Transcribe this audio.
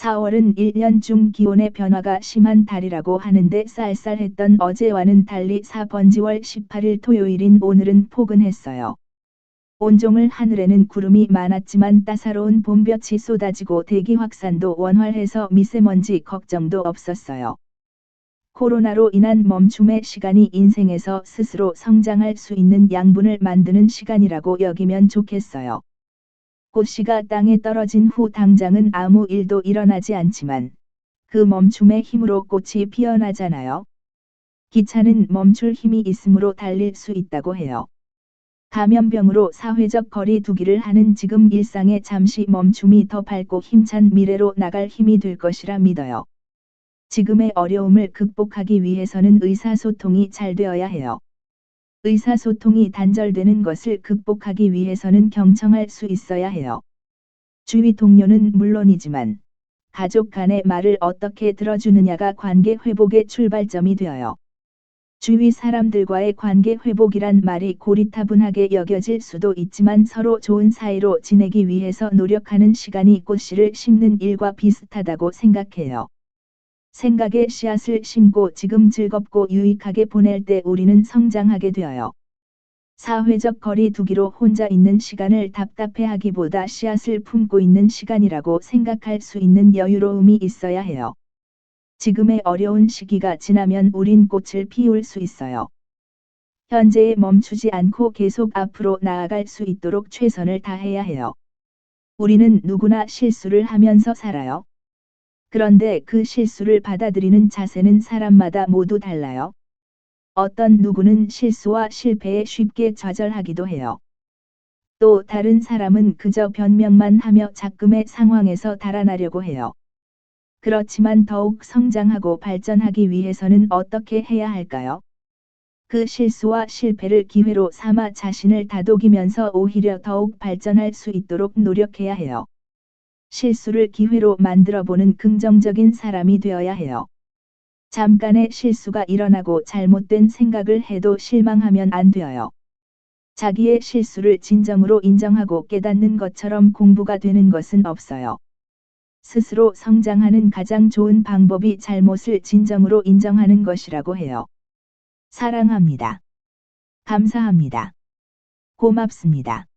4월은 1년 중 기온의 변화가 심한 달이라고 하는데 쌀쌀했던 어제와는 달리 4번지월 18일 토요일인 오늘은 포근했어요. 온종일 하늘에는 구름이 많았지만 따사로운 봄볕이 쏟아지고 대기 확산도 원활해서 미세먼지 걱정도 없었어요. 코로나로 인한 멈춤의 시간이 인생에서 스스로 성장할 수 있는 양분을 만드는 시간이라고 여기면 좋겠어요. 꽃씨가 땅에 떨어진 후 당장은 아무 일도 일어나지 않지만 그 멈춤의 힘으로 꽃이 피어나잖아요. 기차는 멈출 힘이 있으므로 달릴 수 있다고 해요. 감염병으로 사회적 거리 두기를 하는 지금 일상에 잠시 멈춤이 더 밝고 힘찬 미래로 나갈 힘이 될 것이라 믿어요. 지금의 어려움을 극복하기 위해서는 의사소통이 잘 되어야 해요. 의사소통이 단절되는 것을 극복하기 위해서는 경청할 수 있어야 해요. 주위 동료는 물론이지만 가족 간의 말을 어떻게 들어주느냐가 관계 회복의 출발점이 되어요. 주위 사람들과의 관계 회복이란 말이 고리타분하게 여겨질 수도 있지만 서로 좋은 사이로 지내기 위해서 노력하는 시간이 꽃씨를 심는 일과 비슷하다고 생각해요. 생각의 씨앗을 심고 지금 즐겁고 유익하게 보낼 때 우리는 성장하게 되어요. 사회적 거리 두기로 혼자 있는 시간을 답답해 하기보다 씨앗을 품고 있는 시간이라고 생각할 수 있는 여유로움이 있어야 해요. 지금의 어려운 시기가 지나면 우린 꽃을 피울 수 있어요. 현재에 멈추지 않고 계속 앞으로 나아갈 수 있도록 최선을 다해야 해요. 우리는 누구나 실수를 하면서 살아요. 그런데 그 실수를 받아들이는 자세는 사람마다 모두 달라요. 어떤 누구는 실수와 실패에 쉽게 좌절하기도 해요. 또 다른 사람은 그저 변명만 하며 작금의 상황에서 달아나려고 해요. 그렇지만 더욱 성장하고 발전하기 위해서는 어떻게 해야 할까요? 그 실수와 실패를 기회로 삼아 자신을 다독이면서 오히려 더욱 발전할 수 있도록 노력해야 해요. 실수를 기회로 만들어보는 긍정적인 사람이 되어야 해요. 잠깐의 실수가 일어나고 잘못된 생각을 해도 실망하면 안 되어요. 자기의 실수를 진정으로 인정하고 깨닫는 것처럼 공부가 되는 것은 없어요. 스스로 성장하는 가장 좋은 방법이 잘못을 진정으로 인정하는 것이라고 해요. 사랑합니다. 감사합니다. 고맙습니다.